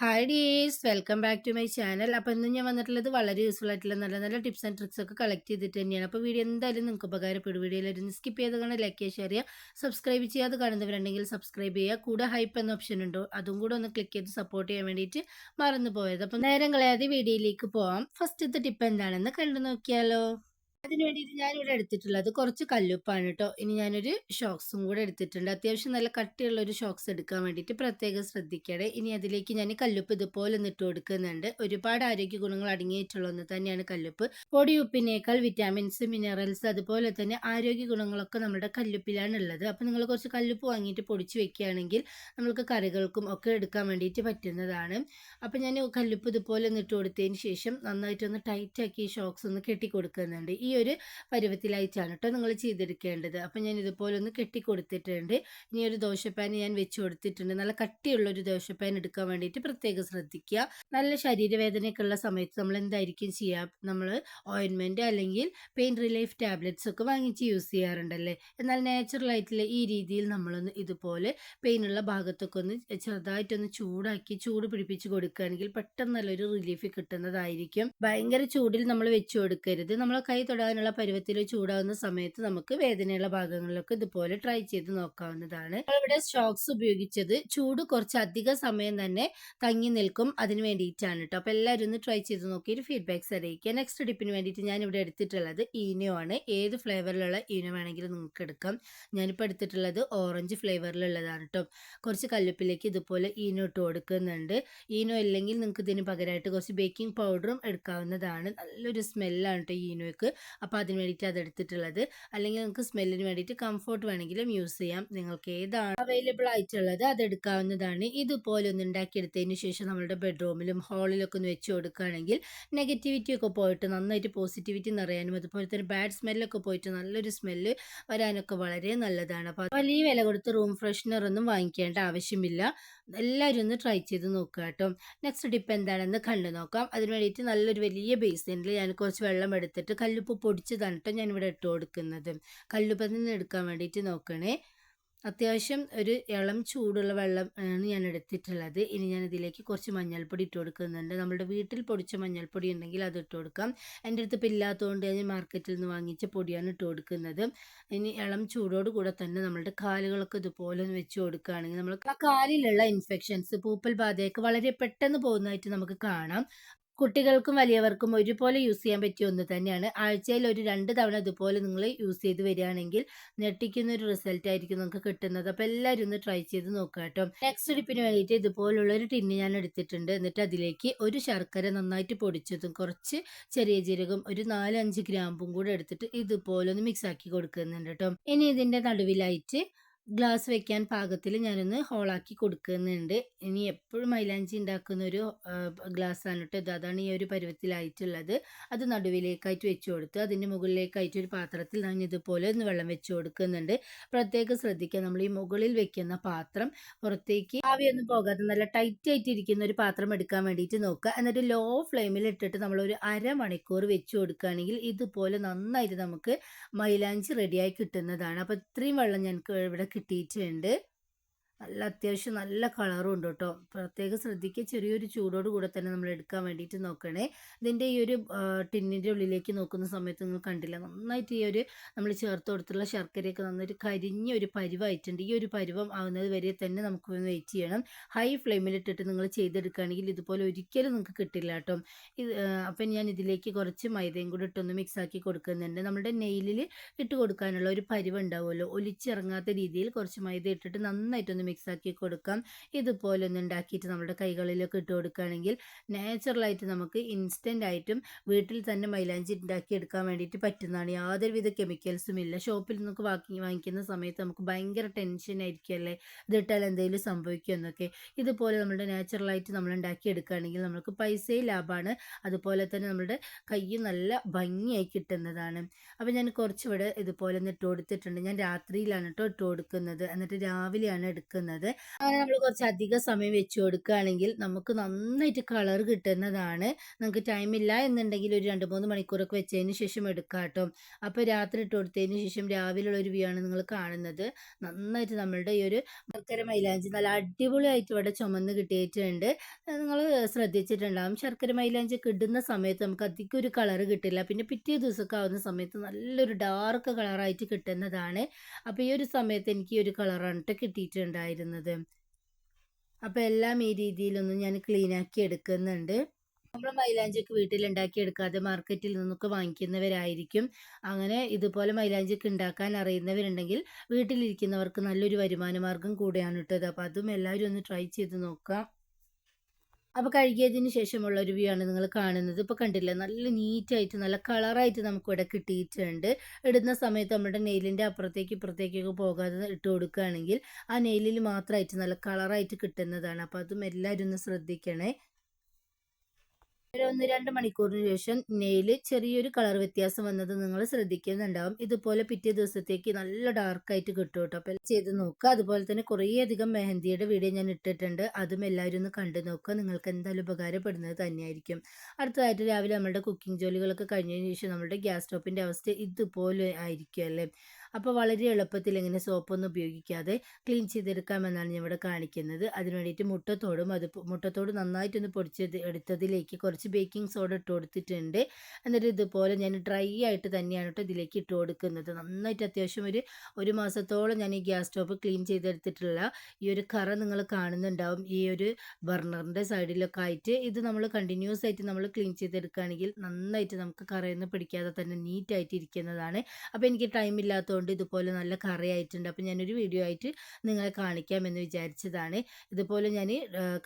Hi dears. Welcome back to my channel. അപ്പോൾ ഇന്ന് ഞാൻ വന്നിട്ടുള്ളത് വളരെ യൂസ്ഫുൾ ആയിട്ടുള്ള നല്ല നല്ല ടിപ്സ് ആൻഡ് ട്രിക്സ് ഒക്കെ കളക്ട് ചെയ്തിട്ട് തന്നെയാണ്. അപ്പോൾ വീഡിയോ എന്തായാലും നിങ്ങൾക്ക് ഉപകാരപ്പെടും. വീഡിയോയിലായിരുന്നു സ്കിപ്പ് ചെയ്ത് കാണാൻ ലൈക്ക് ഷെയർ ചെയ്യുക. സബ്സ്ക്രൈബ് ചെയ്യാതെ കാണുന്നവരുണ്ടെങ്കിൽ സബ്സ്ക്രൈബ് ചെയ്യുക. കൂടെ ഹൈപ്പ് എന്ന ഓപ്ഷൻ ഉണ്ടോ. അതും കൂടെ ഒന്ന് ക്ലിക്ക് ചെയ്ത് സപ്പോർട്ട് ചെയ്യാൻ വേണ്ടിയിട്ട് മറന്നു പോയത് അപ്പോൾ നേരം കളയാതെ വീഡിയോയിലേക്ക് പോവാം. ഫസ്റ്റത്തെ ടിപ്പ് എന്താണെന്ന് കണ്ടു നോക്കിയാലോ. അതിന് വേണ്ടിയിട്ട് ഞാനിവിടെ എടുത്തിട്ടുള്ളത് കുറച്ച് കല്ലുപ്പാണ് കേട്ടോ ഇനി ഞാനൊരു ഷോക്സും കൂടെ എടുത്തിട്ടുണ്ട്. അത്യാവശ്യം നല്ല കട്ടിയുള്ള ഒരു ഷോക്സ് എടുക്കാൻ വേണ്ടിയിട്ട് പ്രത്യേകം ശ്രദ്ധിക്കണേ. ഇനി അതിലേക്ക് ഞാൻ കല്ലുപ്പ് ഇതുപോലെ നിട്ട് കൊടുക്കുന്നുണ്ട്. ഒരുപാട് ആരോഗ്യ ഗുണങ്ങൾ അടങ്ങിയിട്ടുള്ള ഒന്ന് തന്നെയാണ് കല്ലുപ്പ്. പൊടി ഉപ്പിനേക്കാൾ വിറ്റാമിൻസ് മിനറൽസ് അതുപോലെ തന്നെ ആരോഗ്യ ഗുണങ്ങളൊക്കെ നമ്മുടെ കല്ലുപ്പിലാണ് ഉള്ളത് അപ്പോൾ നിങ്ങൾ കുറച്ച് കല്ലുപ്പ് വാങ്ങിയിട്ട് പൊടിച്ച് വെക്കുകയാണെങ്കിൽ നമുക്ക് കറികൾക്കും ഒക്കെ എടുക്കാൻ വേണ്ടിയിട്ട് പറ്റുന്നതാണ്. അപ്പോൾ ഞാൻ കല്ലുപ്പ് ഇതുപോലെ നിട്ട് കൊടുത്തതിന് ശേഷം നന്നായിട്ടൊന്ന് ടൈറ്റാക്കി ഷോക്സ് ഒന്ന് കെട്ടി കൊടുക്കുന്നുണ്ട് ഈ ഒരു പരുവത്തിലായിട്ടാണ് കേട്ടോ നിങ്ങൾ ചെയ്തെടുക്കേണ്ടത്. അപ്പം ഞാൻ ഇതുപോലെ ഒന്ന് കെട്ടി കൊടുത്തിട്ടുണ്ട് ഇനി ഒരു ദോശപ്പാൻ ഞാൻ വെച്ച് കൊടുത്തിട്ടുണ്ട്. നല്ല കട്ടിയുള്ള ഒരു ദോശപ്പാൻ എടുക്കാൻ വേണ്ടിയിട്ട് പ്രത്യേകം ശ്രദ്ധിക്കുക നല്ല ശരീരവേദനയൊക്കെ ഉള്ള സമയത്ത് നമ്മൾ എന്തായിരിക്കും ചെയ്യുക നമ്മൾ ഓയിൻമെന്റ് അല്ലെങ്കിൽ പെയിൻ റിലീഫ് ടാബ്ലറ്റ്സ് ഒക്കെ വാങ്ങിച്ച് യൂസ് ചെയ്യാറുണ്ടല്ലേ? എന്നാൽ നാച്ചുറൽ ആയിട്ടുള്ള ഈ രീതിയിൽ നമ്മളൊന്ന് ഇതുപോലെ പെയിനുള്ള ഭാഗത്തൊക്കെ ഒന്ന് ചെറുതായിട്ടൊന്ന് ചൂടാക്കി ചൂട് പിടിപ്പിച്ച് കൊടുക്കുകയാണെങ്കിൽ പെട്ടെന്ന് നല്ലൊരു റിലീഫ് കിട്ടുന്നതായിരിക്കും. ഭയങ്കര ചൂടിൽ നമ്മൾ വെച്ച് കൊടുക്കരുത്. നമ്മൾ കൈ തൊടാനുള്ള പരുവത്തിൽ ചൂടാവുന്ന സമയത്ത് നമുക്ക് വേദനയുള്ള ഭാഗങ്ങളിലൊക്കെ ഇതുപോലെ ട്രൈ ചെയ്ത് നോക്കാവുന്നതാണ്. ഇവിടെ ഷോക്സ് ഉപയോഗിച്ചത് ചൂട് കുറച്ച് അധിക സമയം തന്നെ തങ്ങി നിൽക്കും അതിന് വേണ്ടിയിട്ടാണ് കേട്ടോ അപ്പോൾ എല്ലാവരും ഒന്ന് ട്രൈ ചെയ്ത് നോക്കി ഒരു ഫീഡ്ബാക്ക്സ് അറിയിക്കുക നെക്സ്റ്റ് ഡിപ്പിന് വേണ്ടിയിട്ട് ഞാൻ ഇവിടെ എടുത്തിട്ടുള്ളത് ഈനോ ആണ്. ഏത് ഫ്ലേവറിലുള്ള ഈനോ വേണമെങ്കിലും നിങ്ങൾക്ക് എടുക്കാം. ഞാനിപ്പോൾ എടുത്തിട്ടുള്ളത് ഓറഞ്ച് ഫ്ലേവറിലുള്ളതാണ് കേട്ടോ കുറച്ച് കല്ലുപ്പിലേക്ക് ഇതുപോലെ ഈനോ ഇട്ട് കൊടുക്കുന്നുണ്ട്. ഈനോ ഇല്ലെങ്കിൽ നിങ്ങൾക്ക് ഇതിന് പകരമായിട്ട് കുറച്ച് ബേക്കിംഗ് പൗഡറും എടുക്കാവുന്നതാണ്. നല്ലൊരു സ്മെല്ലാണ് കേട്ടോ ഈനോയ്ക്ക്. അപ്പോൾ അതിന് വേണ്ടിയിട്ട് അത് എടുത്തിട്ടുള്ളത്. അല്ലെങ്കിൽ നിങ്ങൾക്ക് സ്മെല്ലിന് വേണ്ടിയിട്ട് കംഫോർട്ട് വേണമെങ്കിലും യൂസ് ചെയ്യാം. നിങ്ങൾക്ക് ഏതാണ് അവൈലബിൾ ആയിട്ടുള്ളത് അത് എടുക്കാവുന്നതാണ്. ഇതുപോലെ ഒന്ന് ഉണ്ടാക്കിയെടുത്തതിന് ശേഷം നമ്മുടെ ബെഡ്റൂമിലും ഹാളിലൊക്കെ ഒന്ന് വെച്ച് കൊടുക്കുകയാണെങ്കിൽ നെഗറ്റിവിറ്റി ഒക്കെ പോയിട്ട് നന്നായിട്ട് പോസിറ്റിവിറ്റി നിറയാനും അതുപോലെ തന്നെ ബാഡ് സ്മെല്ലൊക്കെ പോയിട്ട് നല്ലൊരു സ്മെല്ല് വരാനൊക്കെ വളരെ നല്ലതാണ്. അപ്പോൾ വലിയ വില കൊടുത്ത് റൂം ഫ്രഷ്നർ ഒന്നും വാങ്ങിക്കേണ്ട ആവശ്യമില്ല. എല്ലാവരും ഒന്ന് ട്രൈ ചെയ്ത് നോക്കുക കേട്ടോ. നെക്സ്റ്റ് ഡിപ്പ് എന്താണെന്ന് കണ്ടു നോക്കാം. അതിന് വേണ്ടിയിട്ട് നല്ലൊരു വലിയ ബേസിനിൽ ഞാൻ കുറച്ച് വെള്ളം എടുത്തിട്ട് കല്ലുപ്പ് പൊടിച്ചതാണ് കേട്ടോ ഞാനിവിടെ ഇട്ട് കൊടുക്കുന്നത്. കല്ലുപ്പിൽ നിന്ന് എടുക്കാൻ വേണ്ടിയിട്ട് നോക്കണേ. അത്യാവശ്യം ഒരു ഇളം ചൂടുള്ള വെള്ളം ആണ് ഞാൻ എടുത്തിട്ടുള്ളത്. ഇനി ഞാൻ ഇതിലേക്ക് കുറച്ച് മഞ്ഞൾപ്പൊടി ഇട്ട് കൊടുക്കുന്നുണ്ട്. നമ്മുടെ വീട്ടിൽ പൊടിച്ച മഞ്ഞൾപ്പൊടി ഉണ്ടെങ്കിൽ അത് ഇട്ട് കൊടുക്കാം. എന്റെ അടുത്ത് ഇല്ലാത്തതുകൊണ്ട് ഞാൻ മാർക്കറ്റിൽ നിന്ന് വാങ്ങിച്ച പൊടിയാണ് ഇട്ട് കൊടുക്കുന്നത്. ഇനി ഇളം ചൂടോട് കൂടെ തന്നെ നമ്മളുടെ കാലുകളൊക്കെ ഇതുപോലെ ഒന്ന് വെച്ച് കൊടുക്കുകയാണെങ്കിൽ നമ്മൾ ആ കാലിലുള്ള ഇൻഫെക്ഷൻസ് പൂപ്പൽ ബാധയൊക്കെ വളരെ പെട്ടെന്ന് പോകുന്നതായിട്ട് നമുക്ക് കാണാം. കുട്ടികൾക്കും വലിയവർക്കും ഒരുപോലെ യൂസ് ചെയ്യാൻ പറ്റിയ ഒന്ന് തന്നെയാണ്. ആഴ്ചയിൽ ഒരു രണ്ട് തവണ ഇതുപോലെ നിങ്ങൾ യൂസ് ചെയ്ത് വരികയാണെങ്കിൽ ഞെട്ടിക്കുന്ന ഒരു റിസൾട്ട് ആയിരിക്കും നിങ്ങൾക്ക് കിട്ടുന്നത്. അപ്പോൾ എല്ലാവരും ഒന്ന് ട്രൈ ചെയ്ത് നോക്കുക കേട്ടോ. നെക്സ്റ്റ് ടിപ്പിന് വേണ്ടിയിട്ട് ഇതുപോലുള്ള ഒരു ടിന്ന് ഞാൻ എടുത്തിട്ടുണ്ട്. എന്നിട്ട് അതിലേക്ക് ഒരു ശർക്കര നന്നായിട്ട് പൊടിച്ചതും കുറച്ച് ചെറിയ ജീരകം ഒരു നാലഞ്ച് ഗ്രാമ്പും കൂടെ എടുത്തിട്ട് ഇതുപോലെ ഒന്ന് മിക്സ് ആക്കി കൊടുക്കുന്നുണ്ട് കേട്ടോ. ഇനി ഇതിന്റെ നടുവിലായിട്ട് ഗ്ലാസ് വെക്കാൻ പാകത്തിൽ ഞാനൊന്ന് ഹോളാക്കി കൊടുക്കുന്നുണ്ട്. ഇനി എപ്പോഴും മൈലാഞ്ചി ഉണ്ടാക്കുന്ന ഒരു ഗ്ലാസ്സാണ് കേട്ടോ അതാണ് ഈ ഒരു പരുവത്തിലായിട്ടുള്ളത്. അത് നടുവിലേക്കായിട്ട് വെച്ച് കൊടുത്ത് അതിന്റെ മുകളിലേക്കായിട്ട് ഒരു പാത്രത്തിൽ ഞാൻ ഇതുപോലെ ഒന്ന് വെള്ളം വെച്ച് കൊടുക്കുന്നുണ്ട്. പ്രത്യേകം ശ്രദ്ധിക്കുക. നമ്മൾ ഈ മുകളിൽ വെക്കുന്ന പാത്രം പുറത്തേക്ക് ആവിയൊന്നും പോകാതെ നല്ല ടൈറ്റ് ആയിട്ട് ഇരിക്കുന്ന ഒരു പാത്രം എടുക്കാൻ വേണ്ടിയിട്ട് നോക്കുക. എന്നിട്ട് ലോ ഫ്ലെയിമിൽ ഇട്ടിട്ട് നമ്മൾ ഒരു അരമണിക്കൂർ വെച്ച് കൊടുക്കുകയാണെങ്കിൽ ഇതുപോലെ നന്നായിട്ട് നമുക്ക് മൈലാഞ്ചി റെഡിയായി കിട്ടുന്നതാണ്. അപ്പോൾ ഇത്രയും വെള്ളം ഞാൻ ഇവിടെ കിട്ടിയിട്ടുണ്ട്. നല്ല അത്യാവശ്യം നല്ല കളറും ഉണ്ട് കേട്ടോ. പ്രത്യേകം ശ്രദ്ധിക്കുക. ചെറിയൊരു ചൂടോട് കൂടെ തന്നെ നമ്മൾ എടുക്കാൻ വേണ്ടിയിട്ട് നോക്കണേ. ഇതിന്റെ ഈ ഒരു ടിന്നിന്റെ ഉള്ളിലേക്ക് നോക്കുന്ന സമയത്ത് നിങ്ങൾ കണ്ടില്ല. നന്നായിട്ട് ഈ ഒരു നമ്മൾ ചേർത്ത് കൊടുത്തുള്ള ശർക്കരയൊക്കെ നന്നായിട്ട് കരിഞ്ഞ ഒരു പരുവായിട്ടുണ്ട്. ഈ ഒരു പരുവം ആവുന്നത് വരെ തന്നെ നമുക്ക് വെയിറ്റ് ചെയ്യണം. ഹൈ ഫ്ലെയിമിലിട്ടിട്ട് നിങ്ങൾ ചെയ്തെടുക്കുകയാണെങ്കിൽ ഇതുപോലെ ഒരിക്കലും നിങ്ങൾക്ക് കിട്ടില്ല കേട്ടോ. ഇത് അപ്പം ഞാൻ ഇതിലേക്ക് കുറച്ച് മൈദയും കൂടി ഇട്ടൊന്ന് മിക്സാക്കി കൊടുക്കുന്നുണ്ട്. നമ്മുടെ നെയിലിൽ ഇട്ട് കൊടുക്കാനുള്ള ഒരു പരുവ ഉണ്ടാവുമല്ലോ. ഒലിച്ചിറങ്ങാത്ത രീതിയിൽ കുറച്ച് മൈദ ഇട്ടിട്ട് നന്നായിട്ടൊന്ന് മിക്സ് ആക്കി കൊടുക്കാം. ഇതുപോലെ ഒന്ന് ഉണ്ടാക്കിയിട്ട് നമ്മുടെ കൈകളിലൊക്കെ ഇട്ട് കൊടുക്കുകയാണെങ്കിൽ നാച്ചുറലായിട്ട് നമുക്ക് ഇൻസ്റ്റന്റ് ആയിട്ടും വീട്ടിൽ തന്നെ മൈലാഞ്ചി ഉണ്ടാക്കി എടുക്കാൻ വേണ്ടിയിട്ട് പറ്റുന്നതാണ്. യാതൊരുവിധ കെമിക്കൽസും ഇല്ല. ഷോപ്പിൽ നിന്നൊക്കെ വാങ്ങി വാങ്ങിക്കുന്ന സമയത്ത് നമുക്ക് ഭയങ്കര ടെൻഷൻ ആയിരിക്കുമല്ലേ ഇതിട്ടാൽ എന്തെങ്കിലും സംഭവിക്കും എന്നൊക്കെ. ഇതുപോലെ നമ്മുടെ നാച്ചുറലായിട്ട് നമ്മൾ ഉണ്ടാക്കി എടുക്കുകയാണെങ്കിൽ നമുക്ക് പൈസയും ലാഭമാണ്. അതുപോലെ തന്നെ നമ്മുടെ കൈ നല്ല ഭംഗിയായി കിട്ടുന്നതാണ്. അപ്പോൾ ഞാൻ കുറച്ചിവിടെ ഇതുപോലെ ഒന്ന് ഇട്ട് കൊടുത്തിട്ടുണ്ട്. ഞാൻ രാത്രിയിലാണ് കേട്ടോ ഇട്ട് കൊടുക്കുന്നത്. എന്നിട്ട് രാവിലെയാണ് എടുക്കുന്നത്. എടുക്കുന്നത്. അങ്ങനെ നമ്മൾ കുറച്ച് അധിക സമയം വെച്ച് കൊടുക്കുകയാണെങ്കിൽ നമുക്ക് നന്നായിട്ട് കളർ കിട്ടുന്നതാണ്. നമുക്ക് ടൈം ഇല്ല എന്നുണ്ടെങ്കിൽ ഒരു രണ്ട് മൂന്ന് മണിക്കൂറൊക്കെ വെച്ചതിന് ശേഷം എടുക്കാം കേട്ടോ. അപ്പോൾ രാത്രി ഇട്ട് കൊടുത്തതിന് ശേഷം രാവിലെയുള്ള ഒരു വ്യൂ ആണ് നിങ്ങൾ കാണുന്നത്. നന്നായിട്ട് നമ്മളുടെ ഈ ഒരു ശർക്കര മൈലാഞ്ചി നല്ല അടിപൊളിയായിട്ട് ഇവിടെ ചുമന്ന് കിട്ടിയിട്ടുണ്ട്. നിങ്ങൾ ശ്രദ്ധിച്ചിട്ടുണ്ടാകും ശർക്കര മൈലാഞ്ചി കിട്ടുന്ന സമയത്ത് നമുക്ക് അധികം ഒരു കളർ കിട്ടില്ല. പിന്നെ പിറ്റേ ദിവസമൊക്കെ ആവുന്ന സമയത്ത് നല്ലൊരു ഡാർക്ക് കളറായിട്ട് കിട്ടുന്നതാണ്. അപ്പോൾ ഈ ഒരു സമയത്ത് എനിക്ക് ഈ ഒരു കളറാണ് കേട്ടോ കിട്ടിയിട്ടുണ്ടായിരുന്നത് അപ്പോൾ എല്ലാം ഈ രീതിയിലൊന്നും ഞാൻ ക്ലീനാക്കി എടുക്കുന്നുണ്ട്. നമ്മൾ മൈലാഞ്ചിയൊക്കെ വീട്ടിലുണ്ടാക്കി എടുക്കാതെ മാർക്കറ്റിൽ നിന്നൊക്കെ വാങ്ങിക്കുന്നവരായിരിക്കും. അങ്ങനെ ഇതുപോലെ മൈലാഞ്ചിയൊക്കെ ഉണ്ടാക്കാൻ അറിയുന്നവരുണ്ടെങ്കിൽ വീട്ടിലിരിക്കുന്നവർക്ക് നല്ലൊരു വരുമാന മാർഗം കൂടെയാണ് ഇട്ടത് അപ്പോൾ അതും എല്ലാവരും ഒന്ന് ട്രൈ ചെയ്ത് നോക്കാം അപ്പോൾ കഴുകിയതിന് ശേഷമുള്ള ഒരു വ്യൂ ആണ് നിങ്ങൾ കാണുന്നത്. ഇപ്പോൾ കണ്ടില്ലേ നല്ല നീറ്റായിട്ട് നല്ല കളറായിട്ട് നമുക്ക് ഇവിടെ കിട്ടിയിട്ടുണ്ട്. ഇടുന്ന സമയത്ത് നമ്മുടെ നെയിലിന്റെ അപ്പുറത്തേക്ക് ഇപ്പുറത്തേക്കൊക്കെ പോകാതെ ഇട്ട് കൊടുക്കുകയാണെങ്കിൽ ആ നെയിലിൽ മാത്രമായിട്ട് നല്ല കളറായിട്ട് കിട്ടുന്നതാണ്. അപ്പോൾ അതും എല്ലാവരും ഒന്ന് ശ്രദ്ധിക്കണേ. ഒരു ഒന്ന് രണ്ട് മണിക്കൂറിന് ശേഷം നെയിൽ ചെറിയൊരു കളർ വ്യത്യാസം വന്നത് നിങ്ങൾ ശ്രദ്ധിക്കുന്നുണ്ടാവും. ഇതുപോലെ പിറ്റേ ദിവസത്തേക്ക് നല്ല ഡാർക്കായിട്ട് കിട്ടും കേട്ടോ അപ്പോൾ ചെയ്ത് നോക്കുക. അതുപോലെ തന്നെ കുറേയധികം മെഹന്തിയുടെ വീഡിയോ ഞാൻ ഇട്ടിട്ടുണ്ട്. അതും എല്ലാവരും ഒന്ന് കണ്ടു നോക്കുക. നിങ്ങൾക്ക് എന്തായാലും ഉപകാരപ്പെടുന്നത് തന്നെയായിരിക്കും. അടുത്തതായിട്ട് രാവിലെ നമ്മുടെ കുക്കിംഗ് ജോലികളൊക്കെ കഴിഞ്ഞതിന് ശേഷം നമ്മുടെ ഗ്യാസ് സ്റ്റോപ്പിന്റെ അവസ്ഥ ഇതുപോലെ ആയിരിക്കും അല്ലേ? അപ്പോൾ വളരെ എളുപ്പത്തിൽ ഇങ്ങനെ സോപ്പൊന്നും ഉപയോഗിക്കാതെ ക്ലീൻ ചെയ്തെടുക്കാമെന്നാണ് ഞാൻ ഇവിടെ കാണിക്കുന്നത്. അതിന് വേണ്ടിയിട്ട് മുട്ടത്തോടും അത് മുട്ടത്തോട് നന്നായിട്ടൊന്ന് പൊടിച്ചത് എടുത്തതിലേക്ക് കുറച്ച് ബേക്കിംഗ് സോഡ ഇട്ട് കൊടുത്തിട്ടുണ്ട്. എന്നിട്ട് ഇതുപോലെ ഞാൻ ഡ്രൈ ആയിട്ട് തന്നെയാണ് കേട്ടോ ഇതിലേക്ക് ഇട്ട് കൊടുക്കുന്നത്. നന്നായിട്ട് അത്യാവശ്യം ഒരു ഒരു മാസത്തോളം ഞാൻ ഈ ഗ്യാസ് സ്റ്റോപ്പ് ക്ലീൻ ചെയ്തെടുത്തിട്ടുള്ള ഈ ഒരു കറ നിങ്ങൾ കാണുന്നുണ്ടാവും. ഈ ഒരു ബർണറിന്റെ സൈഡിലൊക്കെ ആയിട്ട് ഇത് നമ്മൾ കണ്ടിന്യൂസ് ആയിട്ട് നമ്മൾ ക്ലീൻ ചെയ്തെടുക്കുകയാണെങ്കിൽ നന്നായിട്ട് നമുക്ക് കറയൊന്നും പിടിക്കാതെ തന്നെ നീറ്റായിട്ട് ഇരിക്കുന്നതാണ്. അപ്പോൾ എനിക്ക് ടൈം കൊണ്ട് ഇതുപോലെ നല്ല കറി ആയിട്ടുണ്ട് അപ്പോൾ ഞാനൊരു വീഡിയോ ആയിട്ട് നിങ്ങളെ കാണിക്കാമെന്ന് വിചാരിച്ചതാണ്. ഇതുപോലെ ഞാൻ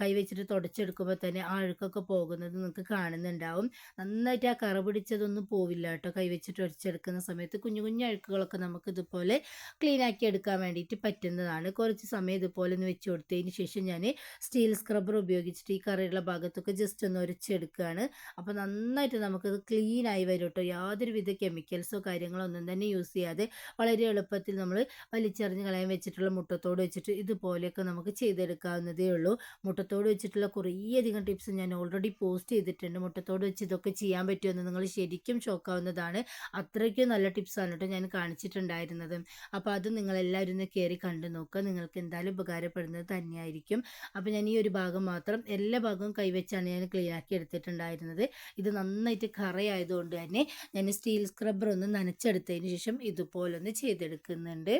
കൈവച്ചിട്ട് തുടച്ചെടുക്കുമ്പോൾ തന്നെ ആ അഴുക്കൊക്കെ പോകുന്നത് നിങ്ങൾക്ക് കാണുന്നുണ്ടാവും. നന്നായിട്ട് ആ കറ പിടിച്ചതൊന്നും പോവില്ല കേട്ടോ. കൈവച്ചിട്ട് ഉടച്ചെടുക്കുന്ന സമയത്ത് കുഞ്ഞു കുഞ്ഞു അഴുക്കുകളൊക്കെ നമുക്ക് ഇതുപോലെ ക്ലീൻ ആക്കി എടുക്കാൻ വേണ്ടിയിട്ട് പറ്റുന്നതാണ്. കുറച്ച് സമയം ഇതുപോലെ ഒന്ന് വെച്ച് കൊടുത്തതിന് ശേഷം ഞാൻ സ്റ്റീൽ സ്ക്രബ്ബർ ഉപയോഗിച്ചിട്ട് ഈ കറിയുള്ള ഭാഗത്തൊക്കെ ജസ്റ്റ് ഒന്ന് ഉരച്ചെടുക്കുകയാണ് അപ്പോൾ നന്നായിട്ട് നമുക്കത് ക്ലീൻ ആയി വരും കേട്ടോ. യാതൊരുവിധ കെമിക്കൽസോ കാര്യങ്ങളോ ഒന്നും തന്നെ യൂസ് ചെയ്യാതെ വളരെ എളുപ്പത്തിൽ നമ്മൾ വലിച്ചെറിഞ്ഞ് കളയാൻ വെച്ചിട്ടുള്ള മുട്ടത്തോട് വെച്ചിട്ട് ഇതുപോലെയൊക്കെ നമുക്ക് ചെയ്തെടുക്കാവുന്നതേ ഉള്ളൂ. മുട്ടത്തോട് വെച്ചിട്ടുള്ള കുറേയധികം ടിപ്സ് ഞാൻ ഓൾറെഡി പോസ്റ്റ് ചെയ്തിട്ടുണ്ട്. മുട്ടത്തോട് വെച്ച് ഇതൊക്കെ ചെയ്യാൻ പറ്റുമെന്ന് നിങ്ങൾ ശരിക്കും ഷോക്കാവുന്നതാണ് അത്രയ്ക്കും നല്ല ടിപ്സാണ് കേട്ടോ ഞാൻ കാണിച്ചിട്ടുണ്ടായിരുന്നത്. അപ്പോൾ അത് നിങ്ങളെല്ലാവരും ഒന്ന് കയറി കണ്ടു നോക്കുക. നിങ്ങൾക്ക് എന്തായാലും ഉപകാരപ്പെടുന്നത് തന്നെയായിരിക്കും. അപ്പോൾ ഞാൻ ഈ ഒരു ഭാഗം മാത്രം എല്ലാ ഭാഗവും കൈവച്ചാണ് ഞാൻ ക്ലീൻ ആക്കി എടുത്തിട്ടുണ്ടായിരുന്നത്. ഇത് നന്നായിട്ട് കറയായതുകൊണ്ട് തന്നെ ഞാൻ സ്റ്റീൽ സ്ക്രബ്ബർ ഒന്ന് നനച്ചെടുത്തതിന് ശേഷം ഇതുപോലെ ഒന്ന് ചെയ്തെടുക്കുന്നുണ്ട്.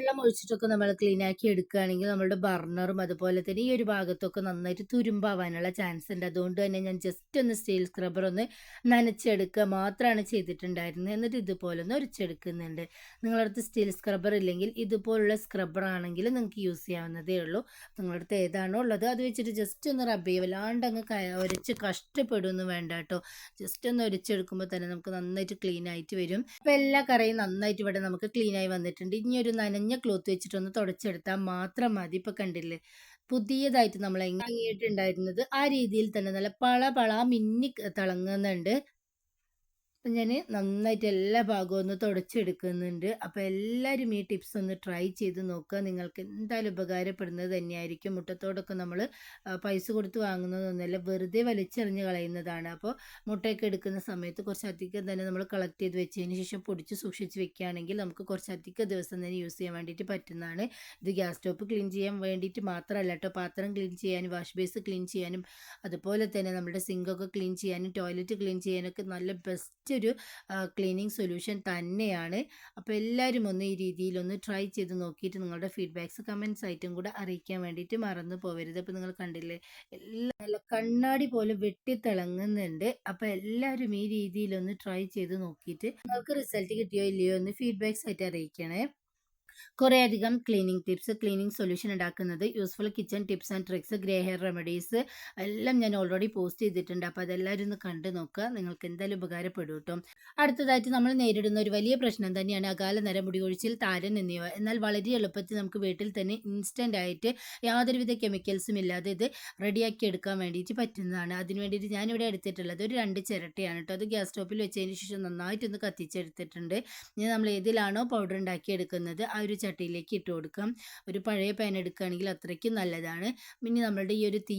വെള്ളം ഒഴിച്ചിട്ടൊക്കെ നമ്മൾ ക്ലീൻ ആക്കി എടുക്കുകയാണെങ്കിൽ നമ്മുടെ ബർണറും അതുപോലെ തന്നെ ഈ ഒരു ഭാഗത്തൊക്കെ നന്നായിട്ട് തുരുമ്പാവാനുള്ള ചാൻസ് ഉണ്ട്. അതുകൊണ്ട് തന്നെ ഞാൻ ജസ്റ്റ് ഒന്ന് സ്റ്റീൽ സ്ക്രബ്ബർ ഒന്ന് നനച്ചെടുക്കുക മാത്രമാണ് ചെയ്തിട്ടുണ്ടായിരുന്നത്. എന്നിട്ട് ഇതുപോലെ ഒന്ന് ഒരിച്ചെടുക്കുന്നുണ്ട്. നിങ്ങളടുത്ത് സ്റ്റീൽ സ്ക്രബ്ബർ ഇല്ലെങ്കിൽ ഇതുപോലുള്ള സ്ക്രബ്ബർ ആണെങ്കിൽ നിങ്ങൾക്ക് യൂസ് ചെയ്യാവുന്നതേ ഉള്ളൂ. നിങ്ങളടുത്ത് ഏതാണോ ഉള്ളത് അത് വെച്ചിട്ട് ജസ്റ്റ് ഒന്ന് റബ്ബ് ചെയ്യുക. വല്ലാണ്ട് അങ്ങ് ഒരച്ച് കഷ്ടപ്പെടുമെന്ന് വേണ്ട കേട്ടോ. ജസ്റ്റ് ഒന്ന് ഒരിച്ചെടുക്കുമ്പോൾ തന്നെ നമുക്ക് നന്നായിട്ട് ക്ലീൻ ആയിട്ട് വരും. അപ്പോൾ എല്ലാ കറയും നന്നായിട്ട് ഇവിടെ നമുക്ക് ക്ലീൻ ആയി വന്നിട്ടുണ്ട്. ഇനി ഒരു നനഞ്ഞ ക്ലോത്ത് വെച്ചിട്ടൊന്ന് തുടച്ചെടുത്താൽ മാത്രം മതി. ഇപ്പൊ കണ്ടില്ലേ? പുതിയതായിട്ട് നമ്മൾ എങ്ങനെ ആ രീതിയിൽ തന്നെ നല്ല പള പള മിന്നി തിളങ്ങുന്നുണ്ട്. അപ്പം ഞാൻ നന്നായിട്ട് എല്ലാ ഭാഗവും ഒന്ന് തുടച്ചെടുക്കുന്നുണ്ട്. അപ്പോൾ എല്ലാവരും ഈ ടിപ്സ് ഒന്ന് ട്രൈ ചെയ്ത് നോക്കുക. നിങ്ങൾക്ക് എന്തായാലും ഉപകാരപ്പെടുന്നത് തന്നെയായിരിക്കും. മുട്ടത്തോടൊക്കെ നമ്മൾ പൈസ കൊടുത്ത് വാങ്ങുന്നതൊന്നുമല്ല വെറുതെ വലിച്ചെറിഞ്ഞ് കളയുന്നതാണ്. അപ്പോൾ മുട്ടയൊക്കെ എടുക്കുന്ന സമയത്ത് കുറച്ചധികം തന്നെ നമ്മൾ കളക്ട് ചെയ്ത് വെച്ചതിന് ശേഷം പൊടിച്ച് സൂക്ഷിച്ച് വെക്കുകയാണെങ്കിൽ നമുക്ക് കുറച്ചധികം ദിവസം തന്നെ യൂസ് ചെയ്യാൻ വേണ്ടിയിട്ട് പറ്റുന്നതാണ്. ഇത് ഗ്യാസ് സ്റ്റോപ്പ് ക്ലീൻ ചെയ്യാൻ വേണ്ടിയിട്ട് മാത്രമല്ല കേട്ടോ. പാത്രം ക്ലീൻ ചെയ്യാനും വാഷ് ബേസ് ക്ലീൻ ചെയ്യാനും അതുപോലെ തന്നെ നമ്മുടെ സിങ്കൊക്കെ ക്ലീൻ ചെയ്യാനും ടോയ്ലറ്റ് ക്ലീൻ ചെയ്യാനൊക്കെ നല്ല ബെസ്റ്റ് ഒരു ക്ലീനിങ് സൊല്യൂഷൻ തന്നെയാണ്. അപ്പോൾ എല്ലാവരും ഒന്ന് ഈ രീതിയിലൊന്ന് ട്രൈ ചെയ്ത് നോക്കിയിട്ട് നിങ്ങളുടെ ഫീഡ്ബാക്ക്സ് കമൻസ് ആയിട്ടും കൂടെ അറിയിക്കാൻ വേണ്ടിയിട്ട് മറന്നു പോകരുത് അപ്പോൾ നിങ്ങൾ കണ്ടില്ലേ എല്ലാം കണ്ണാടി പോലെ വെട്ടിത്തിളങ്ങുന്നുണ്ട്. അപ്പോൾ എല്ലാവരും ഈ രീതിയിലൊന്ന് ട്രൈ ചെയ്ത് നോക്കിയിട്ട് നിങ്ങൾക്ക് റിസൾട്ട് കിട്ടിയോ ഇല്ലയോ എന്ന് ഫീഡ്ബാക്ക്സ് ആയിട്ട് അറിയിക്കണേ. കുറേയധികം ക്ലീനിങ് ടിപ്സ് ക്ലീനിങ് സൊല്യൂഷൻ ഉണ്ടാക്കുന്നത് useful kitchen tips and tricks grey hair remedies എല്ലാം ഞാൻ ഓൾറെഡി പോസ്റ്റ് ചെയ്തിട്ടുണ്ട്. അപ്പോൾ അതെല്ലാവരും ഒന്ന് കണ്ടു നോക്കുക. നിങ്ങൾക്ക് എന്തായാലും ഉപകാരപ്പെടും കേട്ടോ. അടുത്തതായിട്ട് നമ്മൾ നേരിടുന്ന ഒരു വലിയ പ്രശ്നം തന്നെയാണ് അകാല നര മുടികൊഴിച്ചിൽ താരൻ എന്നിവ. എന്നാൽ വളരെ എളുപ്പത്തിൽ നമുക്ക് വീട്ടിൽ തന്നെ ഇൻസ്റ്റന്റ് ആയിട്ട് യാതൊരുവിധ കെമിക്കൽസും ഇല്ലാതെ ഇത് റെഡിയാക്കി എടുക്കാൻ വേണ്ടിയിട്ട് പറ്റുന്നതാണ്. അതിന് വേണ്ടിയിട്ട് ഞാനിവിടെ എടുത്തിട്ടുള്ളത് ഒരു രണ്ട് ചിരട്ടയാണ് കേട്ടോ. അത് ഗ്യാസ് സ്റ്റോപ്പിൽ വെച്ചതിന് ശേഷം നന്നായിട്ടൊന്ന് കത്തിച്ചെടുത്തിട്ടുണ്ട്. ഇനി നമ്മൾ ഏതിലാണോ പൗഡർ ഉണ്ടാക്കി എടുക്കുന്നത് ആ ഒരു ചട്ടിയിലേക്ക് ഇട്ട് കൊടുക്കാം. ഒരു പഴയ പാൻ എടുക്കുകയാണെങ്കിൽ അത്രയ്ക്കും നല്ലതാണ്. പിന്നെ നമ്മളുടെ ഈ ഒരു തീ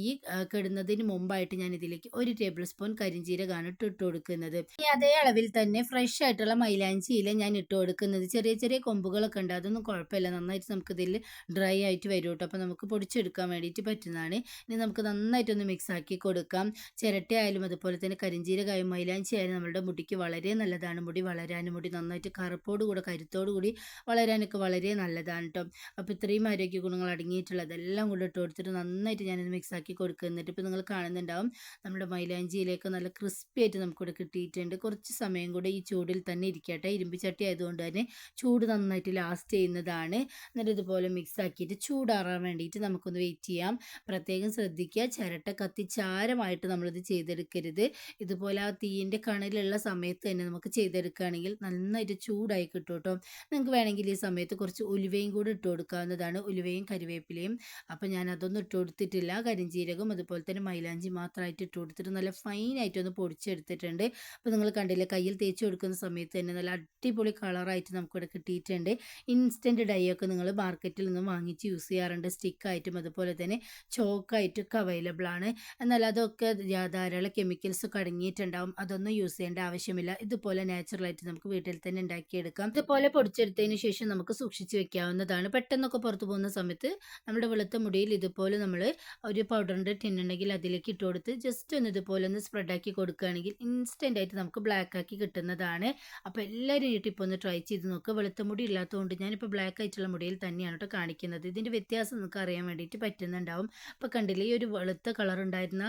കെടുന്നതിന് മുമ്പായിട്ട് ഞാൻ ഇതിലേക്ക് ഒരു ടേബിൾ സ്പൂൺ കരിഞ്ചീരകമാണ് ഇട്ട് ഇട്ട് കൊടുക്കുന്നത്. ഇനി അതേ അളവിൽ തന്നെ ഫ്രഷ് ആയിട്ടുള്ള മൈലാഞ്ചി ഇല ഞാൻ ഇട്ട് കൊടുക്കുന്നത്. ചെറിയ ചെറിയ കൊമ്പുകളൊക്കെ ഉണ്ട്. അതൊന്നും കുഴപ്പമില്ല. നന്നായിട്ട് നമുക്ക് നമുക്കിതിൽ ഡ്രൈ ആയിട്ട് വരും കേട്ടോ. അപ്പോൾ നമുക്ക് പൊടിച്ചെടുക്കാൻ വേണ്ടിയിട്ട് പറ്റുന്നതാണ്. ഇനി നമുക്ക് നന്നായിട്ടൊന്ന് മിക്സ് ആക്കി കൊടുക്കാം. ചിരട്ട ആയാലും അതുപോലെ തന്നെ കരിഞ്ചീരകമായും മൈലാഞ്ചി ആയാലും നമ്മുടെ മുടിക്ക് വളരെ നല്ലതാണ്. മുടി വളരാനും മുടി നന്നായിട്ട് കറുപ്പോട് കൂടെ കരുത്തോടു കൂടി വളരാനൊക്കെ വളരെ നല്ലതാണ് കേട്ടോ അപ്പോൾ ഇത്രയും ആരോഗ്യ ഗുണങ്ങൾ അടങ്ങിയിട്ടുള്ളത് എല്ലാം കൂടെ ഇട്ട് കൊടുത്തിട്ട് നന്നായിട്ട് ഞാനിത് മിക്സ് ആക്കി കൊടുക്കുക. എന്നിട്ട് ഇപ്പോൾ നിങ്ങൾ കാണുന്നുണ്ടാവും നമ്മുടെ മൈലാഞ്ചിയിലേക്ക് നല്ല ക്രിസ്പി ആയിട്ട് നമുക്കിവിടെ കിട്ടിയിട്ടുണ്ട്. കുറച്ച് സമയം കൂടെ ഈ ചൂടിൽ തന്നെ ഇരിക്കട്ടെ. ഇരുമ്പ് ചട്ടി ആയതുകൊണ്ട് തന്നെ ചൂട് നന്നായിട്ട് ലാസ്റ്റ് ചെയ്യുന്നതാണ്. എന്നിട്ട് ഇതുപോലെ മിക്സ് ആക്കിയിട്ട് ചൂടാറാൻ വേണ്ടിയിട്ട് നമുക്കൊന്ന് വെയിറ്റ് ചെയ്യാം. പ്രത്യേകം ശ്രദ്ധിക്കുക. ചിരട്ട കത്തിച്ചാരമായിട്ട് നമ്മളിത് ചെയ്തെടുക്കരുത്. ഇതുപോലെ ആ തീയിന്റെ കണലുള്ള സമയത്ത് തന്നെ നമുക്ക് ചെയ്തെടുക്കുകയാണെങ്കിൽ നന്നായിട്ട് ചൂടായി കിട്ടും കേട്ടോ നിങ്ങൾക്ക് വേണമെങ്കിൽ ഈ സമയത്ത് കുറച്ച് ഉലുവയും കൂടി ഇട്ട് കൊടുക്കാവുന്നതാണ്. ഉലുവയും കരിവേപ്പിലയും അപ്പോൾ ഞാൻ അതൊന്നും ഇട്ട് കൊടുത്തിട്ടില്ല. കരിഞ്ചീരകം അതുപോലെ തന്നെ മൈലാഞ്ചി മാത്രമായിട്ട് ഇട്ട് കൊടുത്തിട്ട് നല്ല ഫൈനായിട്ടൊന്ന് പൊടിച്ചെടുത്തിട്ടുണ്ട്. അപ്പോൾ നിങ്ങൾ കണ്ടില്ലേ കയ്യിൽ തേച്ച് കൊടുക്കുന്ന സമയത്ത് തന്നെ നല്ല അടിപൊളി കളറായിട്ട് നമുക്കിവിടെ കിട്ടിയിട്ടുണ്ട്. ഇൻസ്റ്റന്റ് ഡൈ ഒക്കെ നിങ്ങൾ മാർക്കറ്റിൽ നിന്ന് വാങ്ങിച്ച് യൂസ് ചെയ്യാറുണ്ട്. സ്റ്റിക്കായിട്ടും അതുപോലെ തന്നെ ചോക്കായിട്ടും ഒക്കെ അവൈലബിൾ ആണ്. എന്നാൽ അതൊക്കെ ധാരാളം കെമിക്കൽസ് ഒക്കെ അടങ്ങിയിട്ടുണ്ടാവും. അതൊന്നും യൂസ് ചെയ്യേണ്ട ആവശ്യമില്ല. ഇതുപോലെ നാച്ചുറലായിട്ട് നമുക്ക് വീട്ടിൽ തന്നെ ഉണ്ടാക്കിയെടുക്കാം. ഇതുപോലെ പൊടിച്ചെടുത്തതിന് ശേഷം നമുക്ക് സൂക്ഷിച്ച് വെക്കാവുന്നതാണ്. പെട്ടെന്നൊക്കെ പുറത്തു പോകുന്ന സമയത്ത് നമ്മുടെ വെളുത്ത മുടിയിൽ ഇതുപോലെ നമ്മൾ ഒരു പൗഡറിന്റെ ടിന്നുണ്ടെങ്കിൽ അതിലേക്ക് ഇട്ട് കൊടുത്ത് ജസ്റ്റ് ഒന്ന് ഇതുപോലെ ഒന്ന് സ്പ്രെഡാക്കി കൊടുക്കുകയാണെങ്കിൽ ഇൻസ്റ്റന്റ് ആയിട്ട് നമുക്ക് ബ്ലാക്ക് ആക്കി കിട്ടുന്നതാണ്. അപ്പോൾ എല്ലാവരും ഈ ടിപ്പ് ഒന്ന് ട്രൈ ചെയ്ത് നോക്കുക വെളുത്ത മുടി ഇല്ലാത്തതുകൊണ്ട് ഞാനിപ്പോൾ ബ്ലാക്ക് ആയിട്ടുള്ള മുടിയിൽ തന്നെയാണ് കേട്ടോ കാണിക്കുന്നത്. ഇതിന്റെ വ്യത്യാസം നമുക്ക് അറിയാൻ വേണ്ടിയിട്ട് പറ്റുന്നുണ്ടാവും. അപ്പോൾ കണ്ടില്ലേ ഈ ഒരു വെളുത്ത കളർ ഉണ്ടായിരുന്ന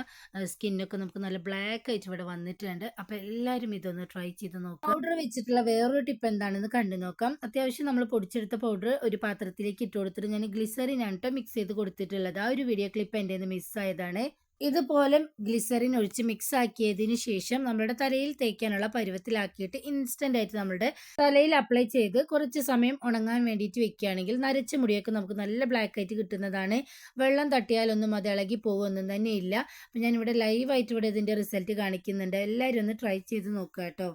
സ്കിന്നൊക്കെ നമുക്ക് നല്ല ബ്ലാക്ക് ആയിട്ട് ഇവിടെ വന്നിട്ടുണ്ട്. അപ്പോൾ എല്ലാവരും ഇതൊന്ന് ട്രൈ ചെയ്ത് നോക്കുക പൗഡർ വെച്ചിട്ടുള്ള വേറൊരു ടിപ്പ് എന്താണെന്ന് കണ്ടു നോക്കാം. അത്യാവശ്യം നമ്മൾ പൊടിച്ചെടുത്ത പൗഡർ ഒരു പാത്രത്തിലേക്ക് ഇട്ട് കൊടുത്തിട്ട് ഞാൻ ഗ്ലിസറിനാണ് കേട്ടോ മിക്സ് ചെയ്ത് കൊടുത്തിട്ടുള്ളത്. ആ ഒരു വീഡിയോ ക്ലിപ്പ് എന്റെ മിസ്സായതാണ് ഇതുപോലെ ഗ്ലിസറിൻ ഒഴിച്ച് മിക്സ് ആക്കിയതിന് ശേഷം നമ്മുടെ തലയിൽ തേക്കാനുള്ള പരുവത്തിലാക്കിയിട്ട് ഇൻസ്റ്റന്റ് ആയിട്ട് നമ്മുടെ തലയിൽ അപ്ലൈ ചെയ്ത് കുറച്ച് സമയം ഉണങ്ങാൻ വേണ്ടിയിട്ട് വെക്കുകയാണെങ്കിൽ നരച്ച മുടിയൊക്കെ നമുക്ക് നല്ല ബ്ലാക്ക് ആയിട്ട് കിട്ടുന്നതാണ്. വെള്ളം തട്ടിയാലൊന്നും അത് ഇളകി പോകുമെന്നും തന്നെ ഇല്ല അപ്പം ഞാനിവിടെ ലൈവായിട്ട് ഇവിടെ ഇതിന്റെ റിസൾട്ട് കാണിക്കുന്നുണ്ട്. എല്ലാവരും ഒന്ന് ട്രൈ ചെയ്ത് നോക്കുക കേട്ടോ